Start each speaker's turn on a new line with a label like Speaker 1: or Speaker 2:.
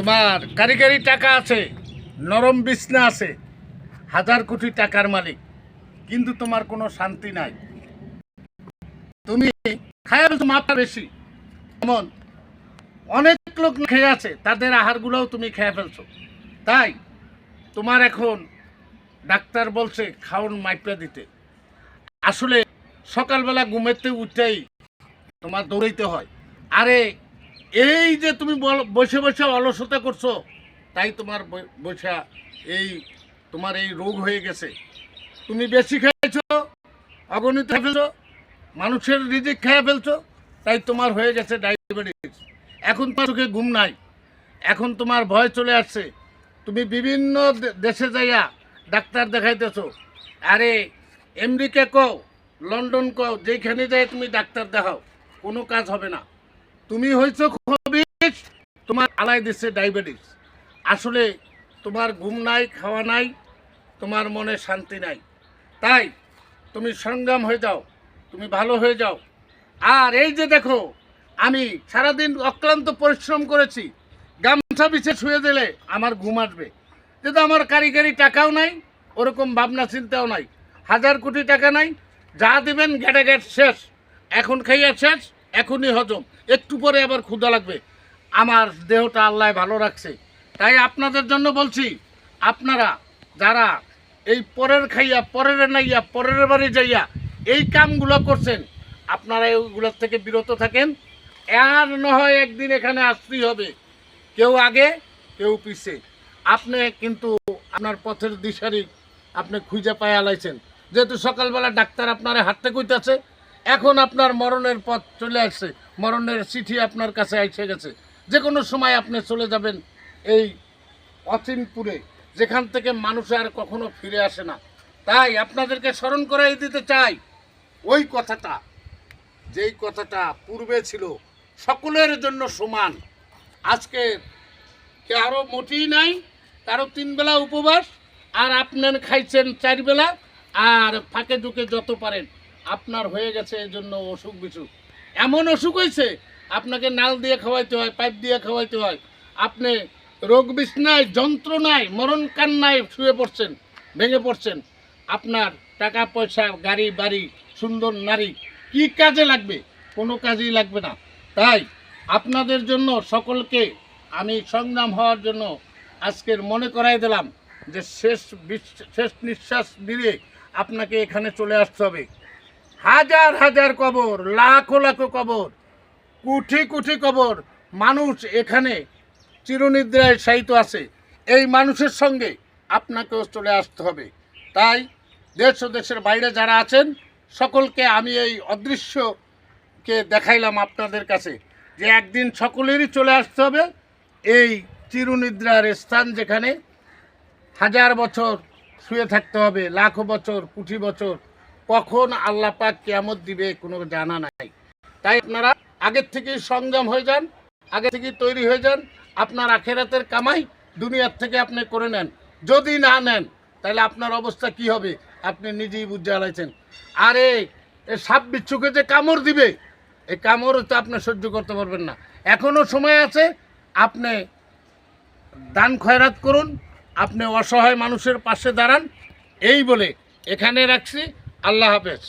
Speaker 1: তোমার কারিগরি টাকা আছে, নরম বিছনা আছে, হাজার কোটি টাকার মালিক, কিন্তু তোমার কোনো শান্তি নাই। তুমি খায়া মাপটা বেশি, এমন অনেক লোক খেয়ে আছে, তাদের আহারগুলোও তুমি খেয়ে ফেলছো। তাই তোমার এখন ডাক্তার বলছে, খাওন মাইপটা দিতে। আসলে সকালবেলা ঘুমেতে উঠেই তোমার দৌড়াইতে হয়। আরে এই যে তুমি বসে বসে অলসতা করছ, তাই তোমার বসা এই, তোমার এই রোগ হয়ে গেছে। তুমি বেশি খেয়েছো অগণিত ফেলছো, মানুষের রিজিক খেয়ে ফেলছো, তাই তোমার হয়ে গেছে ডায়াবেটিস এখন তোমার চোখে ঘুম নাই, এখন তোমার ভয় চলে আসছে। তুমি বিভিন্ন দেশে যাইয়া ডাক্তার দেখাইতেছো। আরে, আমেরিকা কও, লন্ডন কও যেখানে যাই তুমি ডাক্তার দেখাও, কোনো কাজ হবে না। তুমি হয়েছো খবিস তোমার আলাই দিচ্ছে ডায়াবেটিস। আসলে তোমার ঘুম নাই, খাওয়া নাই, তোমার মনে শান্তি নাই। তাই তুমি সংগ্রাম হয়ে যাও, তুমি ভালো হয়ে যাও। আর এই যে দেখো, আমি সারাদিন অক্লান্ত পরিশ্রম করেছি, গামছা বিছে শুয়ে দিলে আমার ঘুম আসবে। কিন্তু আমার কারিগরি টাকাও নাই, ওরকম ভাবনা চিন্তাও নাই। হাজার কোটি টাকা নাই, যা দিবেন ঘেট শেষ, এখন খাইয়া শেষ। এখনই হজম। একটু পরে আবার ক্ষুধা লাগবে। আমার দেহটা আল্লাহ ভালো রাখছে। তাই আপনাদের জন্য বলছি, আপনারা যারা এই পরের খাইয়া, পরের নাইয়া, পরের বাড়ি যাইয়া এই কামগুলো করছেন, আপনারা এইগুলোর থেকে বিরত থাকেন। আর হয় একদিন এখানে আসতেই হবে। কেউ আগে, কেউ পিছে। আপনি কিন্তু আপনার পথের দিশারি আপনি খুঁজে পায় আলাইছেন। যেহেতু সকালবেলা ডাক্তার আপনারা হাঁটতে কইতাছে এখন আপনার মরণের পথ চলে আসছে। মরণের চিঠি আপনার কাছে এসে গেছে। যে কোনো সময় আপনি চলে যাবেন এই অচিনপুরে, যেখান থেকে মানুষ আর কখনো ফিরে আসে না। তাই আপনাদেরকে স্মরণ করাই দিতে চাই, ওই কথাটা, যেই কথাটা পূর্বে ছিল, সকলের জন্য সমান। আজকে কারও মোটেই নাই কারও তিনবেলা উপবাস, আর আপনার খাইছেন চারবেলা আর ফাঁকে ঢুকে যত পারেন। আপনার হয়ে গেছে, এই জন্য অসুখ বিসুখ। এমন অসুখ হয়েছে, আপনাকে নাল দিয়ে খাওয়াইতে হয়, পাইপ দিয়ে খাওয়াইতে হয়। আপনি রোগ বিছনায় যন্ত্রণায় মরণ কান্নায় শুয়ে পড়ছেন, ভেঙে পড়ছেন। আপনার টাকা, পয়সা, গাড়ি, বাড়ি, সুন্দর নারী, কি কাজে লাগবে? কোনো কাজেই লাগবে না। তাই আপনাদের জন্য সকলকে আমি সংগ্রাম হওয়ার জন্য আজকের মনে করাই দিলাম যে শেষ শেষ নিঃশ্বাস দিলে আপনাকে এখানে চলে আসতে হবে। হাজার হাজার কবর, লাখো লাখো কবর কুঠি কুঠি কবর মানুষ এখানে চিরনিদ্রায় শায়িত আছে। এই মানুষের সঙ্গে আপনাকেও চলে আসতে হবে। তাই দেশ ও দেশের বাইরে যারা আছেন, সকলকে আমি এই অদৃশ্যকে দেখাইলাম আপনাদের কাছে যে একদিন সকলেরই চলে আসতে হবে এই চিরনিদ্রার স্থান যেখানে হাজার বছর শুয়ে থাকতে হবে, লাখো বছর, কোটি বছর কখন আল্লাহ পাক কেয়ামত দিবে কোনো জানা নাই। তাই আপনারা আগের থেকেই সংযম হয়ে যান, আগে থেকেই তৈরি হয়ে যান, আপনার আখেরাতের কামাই দুনিয়ার থেকে আপনি করে নেন। যদি না নেন, তাহলে আপনার অবস্থা কি হবে? আপনি নিজেই বুঝে হালাইছেন আরে, এ সাপ বিচ্ছুকে যে কামড় দিবে এই কামড় তো আপনি সহ্য করতে পারবেন না। এখনও সময় আছে, আপনি দান খয়রাত করুন, আপনি অসহায় মানুষের পাশে দাঁড়ান। এই বলে এখানে রাখছি। আল্লাহ হাফেজ।